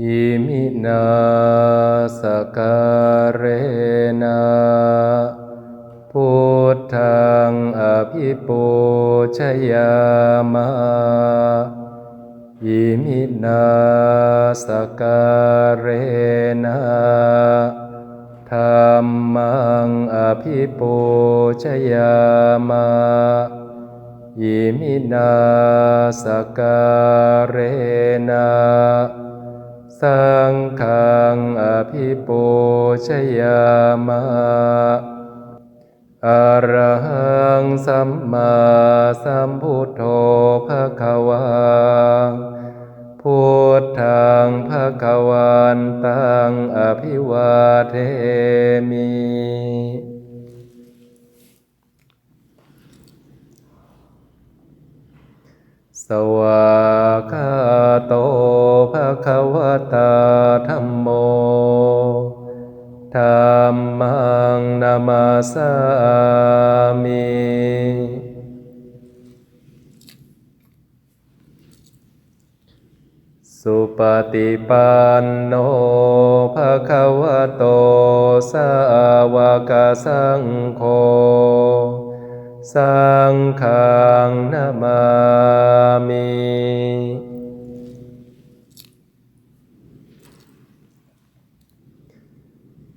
อิมินาสการเรนะพุทธังอภิปูชยามะอิมินาสการเรนะธรรมังอภิปูชยามะอิมินาสการเรนะ สังฆังอภิปูชยามะอรหังสัมมาสัมพุทโธภะคะวาพุทธังภะคะวันตังอภิวาเทมิสวากาโต ควตาธัมโมธัมมังนามาสามิสุปฏิปันโนภะคะวะโต สาวกสังโฆ สังฆังนามามิ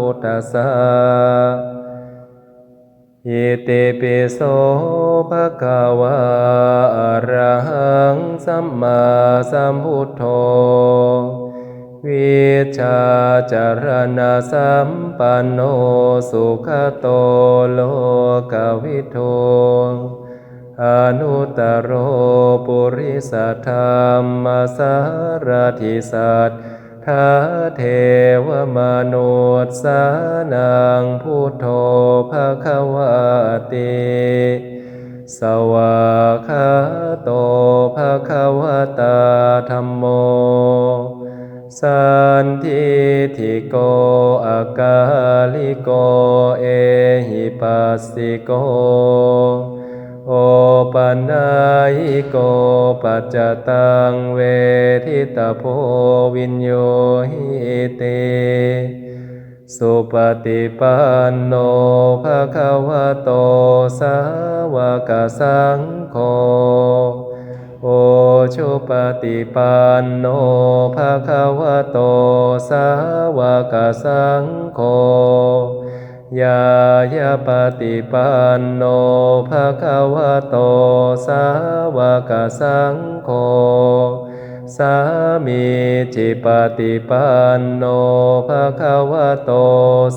ุ ทธัสสะอิติปิโสภะคะวะอะระหังสัมมาสัมพุทโธวิชาจารณะสัมปันโนสุขโตโลกวิโทอนุตตรโรปุริสธรรมสารทิสัต ทาเทวมนุษย์สานังพุทโธภะคะวะติสวากขาโตภะคะวะตาธัมโม สันทิทิโกอากาลิโก เอหิปัสสิโก นายโกปัจจตังเวทิตาโพวินโยหิเต สุปฏิปันโนภะคะวะโตสาวกสังโฆโอชุปฏิปันโนภะคะวะโตสาวกสังโฆ ยายาปฏิปันโนภะคะวะโตสาวกสังโฆสามีจิปฏิปันโนภะคะวะโต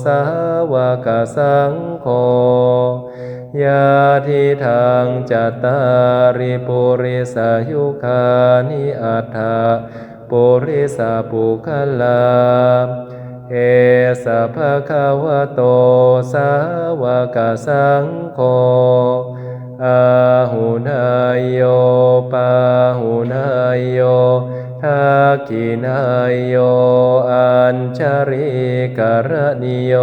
สาวกสังโฆยาทิทางจัตตาริปุริสายุคานิอัฏฐาปุริสาปุคลา เอสะภะคะวะโตสาวกสังโฆอาหุนายโยปาหุนายโยทักขินายโยอัญชริกรณิโย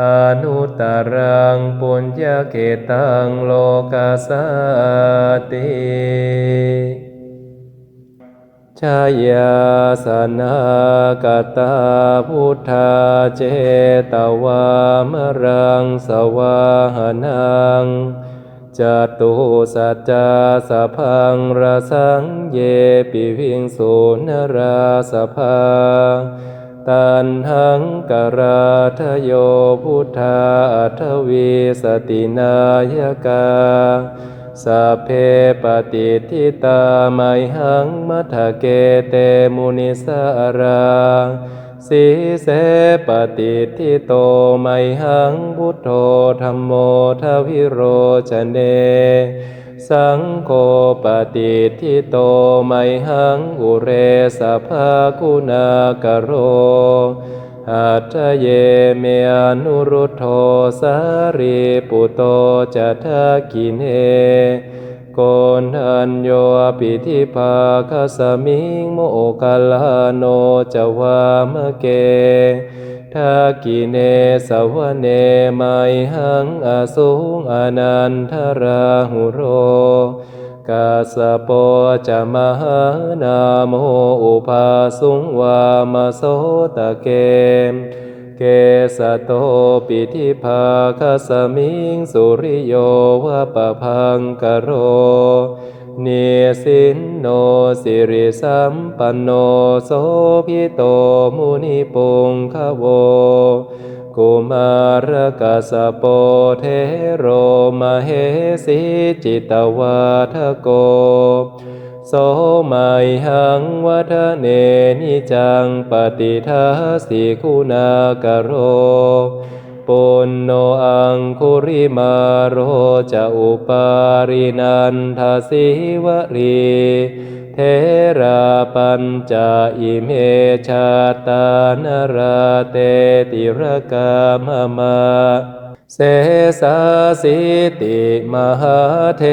อนุตตรังปุญญาเกตังโลกาสาติ ชายาสนากตาพุทธาเจตวามรังสวาหนังจตุสัจจาสพังระสังเยปิวิงสุนราสภาตันหังกราทโยพุทธาทวีสตินายกา สัพเพปฏิทิตาไมหังมัทเกเตมุนิสาราสีเสปฏิทิโตไมหังพุทโธธรรมโมทวิโรจเน สังโฆปฏิทิโตไมหังอุเรสภาคุณากโร อัตเยเมอนุรุทโธสารีปุโตจะทักินเนโกนทันโยปิธิภาคสมิงโมคลลาโนจวามเกทักกิเนสวเนไมหังอสุงอนันทราหุโร กาสโปจะมหานาโมอุภาสุงวามโสตะเกมเกสโตปิธิภาคสมิงสุริโยวะปะพังกโร เนสินโนสิริสัมปันโนโสพิโตมุนิปุงขโวกุมารกัสโปเทโรมเหสิจิตวัฏโก โสมัยหังวัฒเนนิจังปฏิทัสสิคุณากโร ปุณโนอังคุริมาโรจะอุปารินันทสิวรีเทราปัญจอิเมชาตานราเตติรกามมาเสสาสิติมหาเท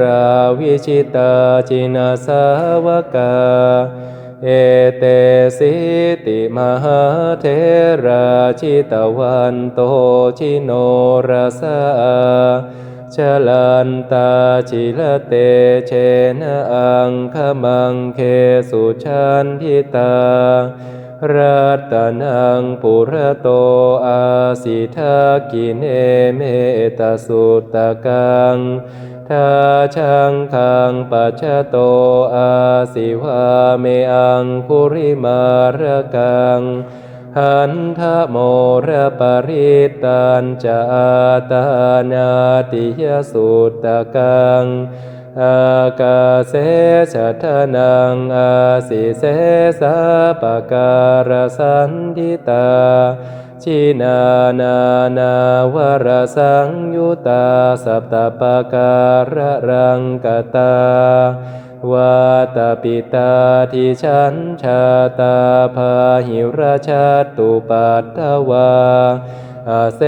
ราวิชิตาจินาสาวกา เอเตสิติมหาเทราชิตวันโตชิโนราสาชลันตาชิลเตเชนะอังคมังเคสุชันทิตารัตนังปุระโตอาสิทากิเนเมตสุตตะกัง ทาชังคังปัจจโตอาสิวาเมอังคุริมาระกังหันทะโมระปริตันจาตานาติยสุตตะกังอากาเสชะทนังอาสิเสสะปะการสันทิตา ชินานานาวรสังยุตาสัพตปะการะรังกตาวาตาปิตาทิชันชาตาพาหิราชาตุปัตถวาอาเส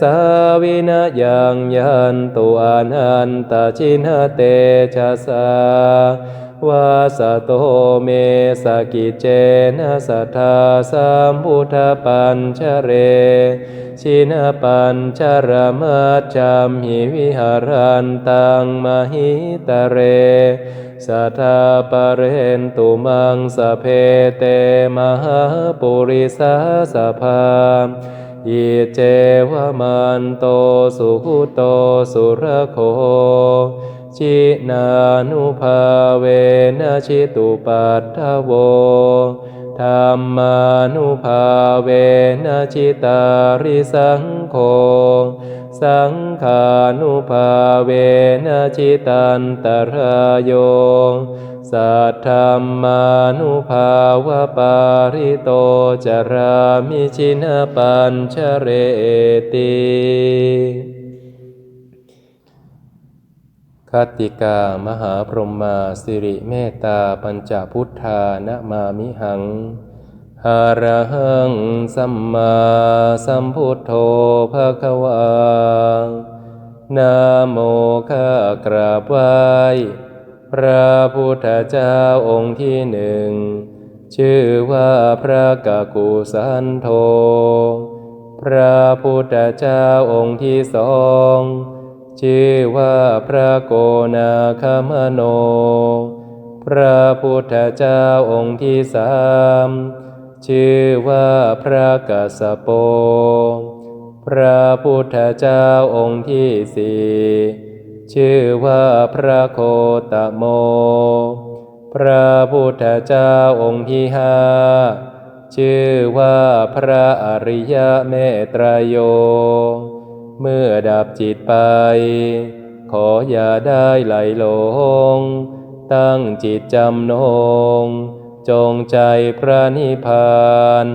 สาวินายังยันตุอานันตชินเตชะสา วาสโตเมสกิเจนะสัทธาสัมพุทธปัญชเร ชินปัญชรมัจจามหิวิหารันตังมหิตเรสัทธาปเรนตุมังสเพเตมหาปุริสาสภาอิเจวมันโตสุขุโตสุรโค ชินานุภาเวนะชิตุปัฏฐโวธรรมานุภาเวนะชิตาริสังโฆสังขานุภาเวนะชิตันตรายโยสัทธรรมานุภาวะปาริโตจารามิชินปัญชเรติ คติกามหาพรหมาสิริเมตตาปัญจพุทธานะมามิหังหาระหังสัมมาสัมพุทโธภะคะวานะโมข้ากราบไหว้พระพุทธเจ้าองค์ที่หนึ่ง ชื่อว่าพระกากุสันโธ พระพุทธเจ้าองค์ที่สอง ชื่อว่าพระโกนาคามโน พระพุทธเจ้าองค์ที่สามชื่อว่าพระกัสโป พระพุทธเจ้าองค์ที่สี่ชื่อว่าพระโคตโม พระพุทธเจ้าองค์ที่ห้าชื่อว่าพระอริยเมตรโย เมื่อดับจิตไป ขออย่าได้ไหลหลง ตั้งจิตจำนง จงใจพระนิพพาน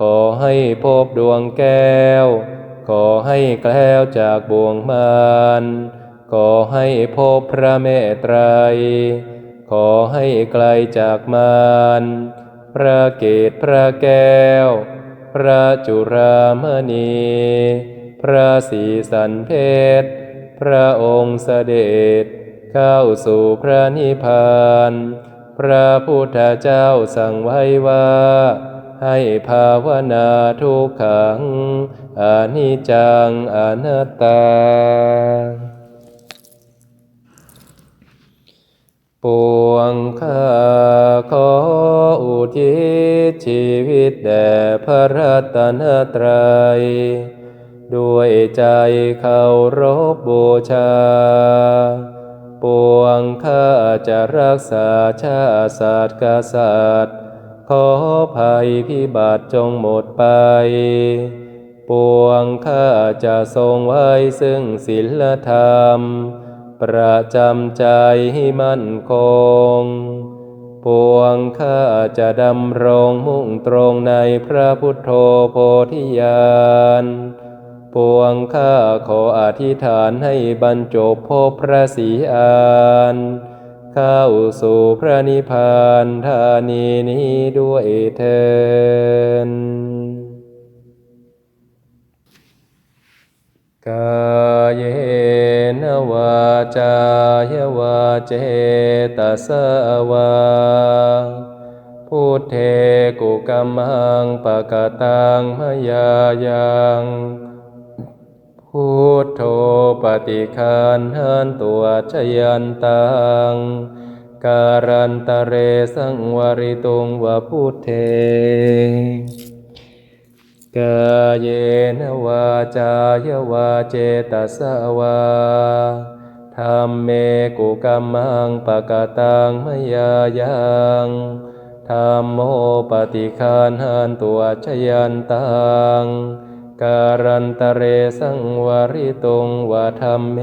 ขอให้พบดวงแก้ว ขอให้แคล้วจากบ่วงมารขอให้พบพระเมตไตร ขอให้ไกลจากมารพระเกศพระแก้ว พระจุรามณี พระศรีสันเพชรพระองค์เสด็จ เข้าสู่พระนิพพาน พระพุทธเจ้าสั่งไว้ว่า ให้ภาวนาทุกขังอนิจจังอนัตตา ปวงข้าขออุทิศชีวิตแด่พระรัตนตรัย ด้วยใจเคารพบูชา ปวงข้าจะรักษาชาติศาสตร์กษัตริย์ ขอภัยพิบัติจงหมดไป ปวงข้าจะทรงไว้ซึ่งศีลธรรม ประจำใจให้มั่นคง ปวงข้าจะดำรงมุ่งตรงในพระพุทโธโพธิญาณ ปวงข้าขออธิษฐานให้บรรจบพบพระศรีอานเข้าสู่พระนิพพานธานีนี้ด้วยเถินกายเนวาจายวาเจตสวาพุทเทกุกัมมังปะกตังมยายัง พุทโธปฏิคันหันตัวชยันตังการันตเรสังวริตุงวะพุทเทกายเนวาจายวาเจตสาวาธรรมเมกุกัมมังปะกตังมยายังธรรมโมปฏิคานหันตัวชยันตัง การันตเรสังวริตุงวะธรรมเม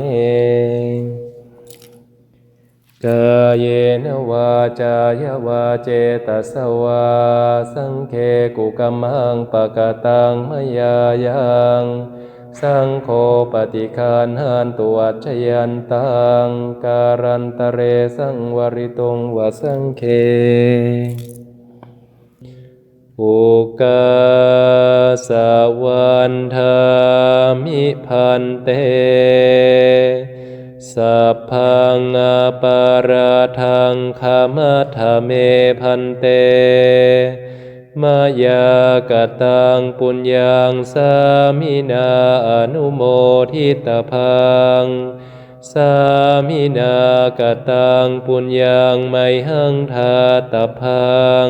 กายเนวาจายวาเจตสวา สังเคกุกัมังปะกตังมยายังสังโฆปฏิคานหันตุวัชยันตังการันตเรสังวริตุงวสังเค อุกาสวันธามิพันเต สัพพังอาปาราทังคามะทเมพันเต มายากตังปุญญังสามินาอนุโมทิตพังสามินากตังปุญญังไมหังทาตพัง